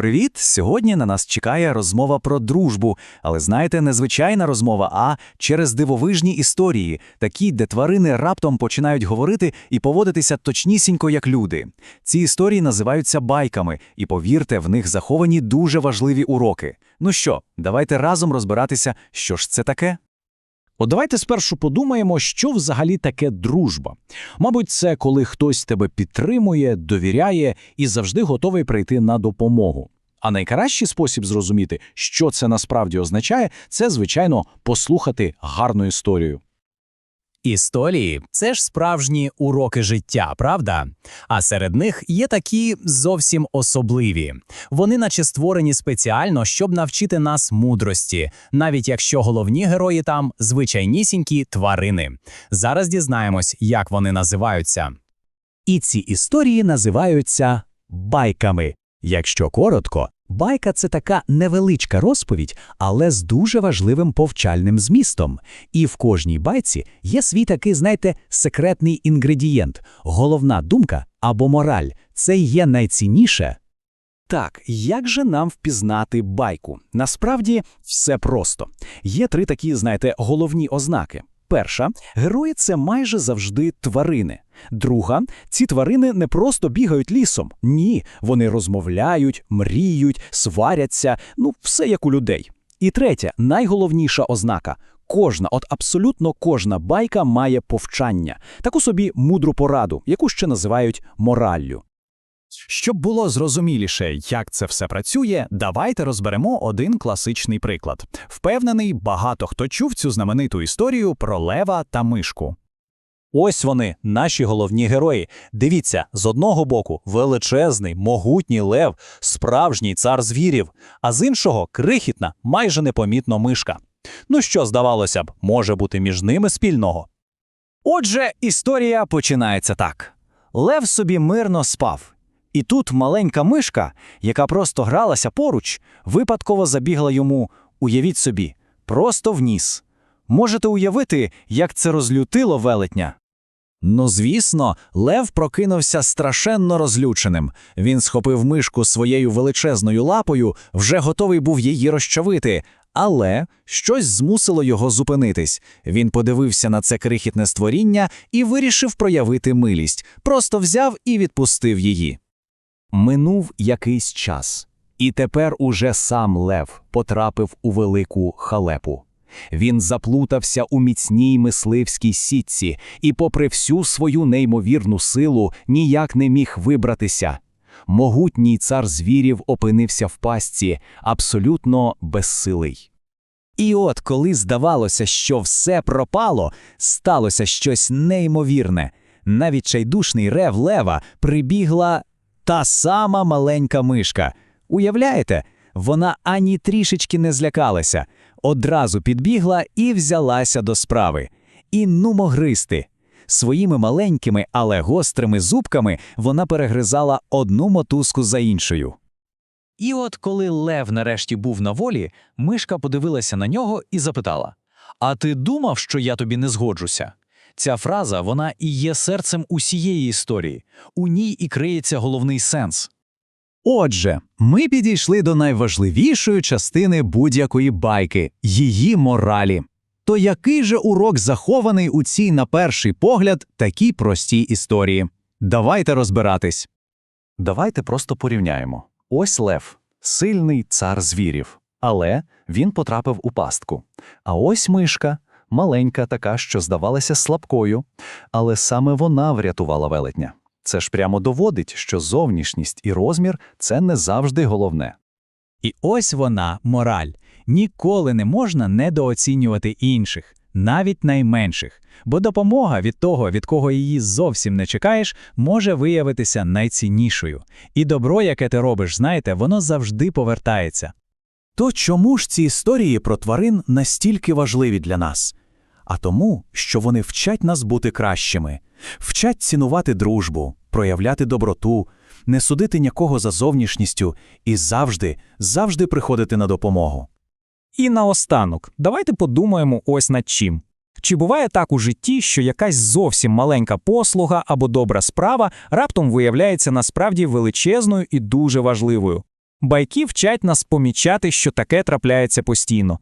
Привіт! Сьогодні на нас чекає розмова про дружбу, але знаєте, не звичайна розмова, а через дивовижні історії, такі, де тварини раптом починають говорити і поводитися точнісінько як люди. Ці історії називаються байками, і повірте, в них заховані дуже важливі уроки. Ну що, давайте разом розбиратися, що ж це таке. От давайте спершу подумаємо, що взагалі таке дружба. Мабуть, це коли хтось тебе підтримує, довіряє і завжди готовий прийти на допомогу. А найкращий спосіб зрозуміти, що це насправді означає, це, звичайно, послухати гарну історію. Історії це ж справжні уроки життя, правда? А серед них є такі зовсім особливі. Вони наче створені спеціально, щоб навчити нас мудрості, навіть якщо головні герої там звичайнісінькі тварини. Зараз дізнаємось, як вони називаються. І ці історії називаються байками. Якщо коротко, байка це така невеличка розповідь, але з дуже важливим повчальним змістом. І в кожній байці є свій такий, знаєте, секретний інгредієнт, головна думка або мораль. Це є найцінніше. Так, як же нам впізнати байку? Насправді все просто. Є три такі, знаєте, головні ознаки. Перша герої це майже завжди тварини. Друга ці тварини не просто бігають лісом. Ні, вони розмовляють, мріють, сваряться, ну все як у людей. І третя, найголовніша ознака. Кожна, от абсолютно кожна байка має повчання, таку собі мудру пораду, яку ще називають мораллю. Щоб було зрозуміліше, як це все працює, давайте розберемо один класичний приклад. Впевнений, багато хто чув цю знамениту історію про лева та мишку. Ось вони, наші головні герої. Дивіться, з одного боку величезний, могутній лев, справжній цар звірів, а з іншого крихітна, майже непомітно мишка. Ну що, здавалося б, може бути між ними спільного? Отже, історія починається так: Лев собі мирно спав. І тут маленька мишка, яка просто гралася поруч, випадково забігла йому, уявіть собі, просто в ніс. Можете уявити, як це розлютило велетня? Ну, звісно, Лев прокинувся страшенно розлюченим. Він схопив мишку своєю величезною лапою, вже готовий був її розчавити. Але щось змусило його зупинитись. Він подивився на це крихітне створіння і вирішив проявити милість, просто взяв і відпустив її. Минув якийсь час, і тепер уже сам Лев потрапив у велику халепу. Він заплутався у міцній мисливській сітці і, попри всю свою неймовірну силу, ніяк не міг вибратися. Могутній цар звірів опинився в пастці, абсолютно безсилий. І от, коли здавалося, що все пропало, сталося щось неймовірне. На чайдушний рев лева прибігла та сама маленька мишка. Уявляєте, вона ані трішечки не злякалася, одразу підбігла і взялася до справи. І нумо гристи. Своїми маленькими, але гострими зубками вона перегризала одну мотузку за іншою. І от коли Лев нарешті був на волі, мишка подивилася на нього і запитала: А ти думав, що я тобі не згоджуся? Ця фраза вона і є серцем усієї історії, у ній і криється головний сенс. Отже, ми підійшли до найважливішої частини будь-якої байки її моралі. То який же урок захований у цій, на перший погляд, такій простій історії? Давайте розбиратись. Давайте просто порівняємо. Ось Лев, сильний цар звірів, але він потрапив у пастку. А ось мишка, маленька така, що здавалася слабкою, але саме вона врятувала велетня. Це ж прямо доводить, що зовнішність і розмір це не завжди головне. І ось вона, мораль. Ніколи не можна недооцінювати інших, навіть найменших, бо допомога від того, від кого її зовсім не чекаєш, може виявитися найціннішою. І добро, яке ти робиш, знаєте, воно завжди повертається. То чому ж ці історії про тварин настільки важливі для нас? А тому, що вони вчать нас бути кращими, вчать цінувати дружбу, проявляти доброту, не судити нікого за зовнішністю і завжди, завжди приходити на допомогу. І наостанок, давайте подумаємо ось над чим. Чи буває так у житті, що якась зовсім маленька послуга або добра справа раптом виявляється насправді величезною і дуже важливою? Байки вчать нас помічати, що таке трапляється постійно.